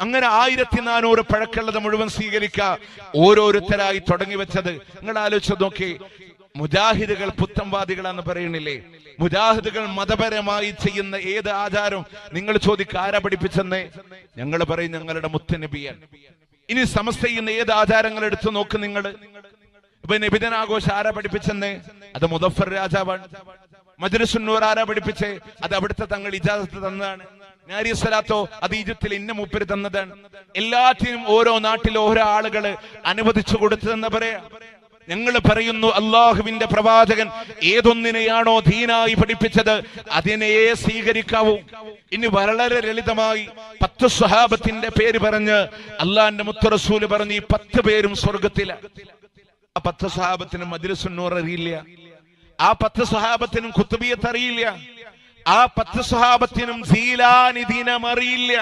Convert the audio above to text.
അങ്ങനെ ആയിരത്തി നാനൂറ് പഴക്കുള്ളത് മുഴുവൻ സ്വീകരിക്കുക. ഓരോരുത്തരായി തുടങ്ങി വെച്ചത്. നിങ്ങൾ ആലോചിച്ച് നോക്കി. മുജാഹിദുകൾ പുത്തംവാദികളാന്ന് പറയണില്ലേ മുജാഹിദുകൾ മതപരമായി ചെയ്യുന്ന ഏത് ആചാരം? നിങ്ങൾ ചോദിക്കുക ആരാ പഠിപ്പിച്ചെന്നേ? ഞങ്ങൾ പറയും ഞങ്ങളുടെ മുത്തനബിയാണ്. ഇനി സമസ്ത ചെയ്യുന്ന ഏത് ആചാരങ്ങൾ എടുത്തു നോക്ക് നിങ്ങൾ. ഇപ്പൊ നിബിതനാഘോഷം ആരാ പഠിപ്പിച്ചെന്നേ? അത് മുദഫർ രാജാവാണ്. മജുരസുന്നൂർ ആരാ പഠിപ്പിച്ചേ? അത് അവിടുത്തെ തങ്ങൾ ഇജാസത്ത് തന്നതാണ്. നാരി സ്വലാത്തോ അത് ഈജിപ്തിൽ ഇന്ന മൂപ്പര് തന്നതാണ്. എല്ലാറ്റിനും ഓരോ നാട്ടിൽ ഓരോ ആളുകൾ അനുവദിച്ചു കൊടുത്തതെന്ന് പറയാ. ഞങ്ങൾ പറയുന്നു അള്ളാഹുവിന്റെ പ്രവാചകൻ ഏതൊന്നിനെയാണോ ദീനായി പഠിപ്പിച്ചത് അതിനെ സ്വീകരിക്കാവൂ. ഇനി വളരെ ലളിതമായി പത്ത് സ്വഹാബത്തിന്റെ പേര് പറഞ്ഞ് അള്ളാന്റെ മുത്തറസൂൽ പറഞ്ഞ് ഈ പത്ത് പേരും സ്വർഗത്തില. ആ പത്ത് സ്വഹാബത്തിനും മദ്രസുന്നൂർ അറിയില്ല. ആ പത്ത് സ്വഹാബത്തിനും കുത്തുബിയത്ത് അറിയില്ല. ആ പത്ത് സ്വഹാബത്തിനും സീലാനിദീനം അറിയില്ല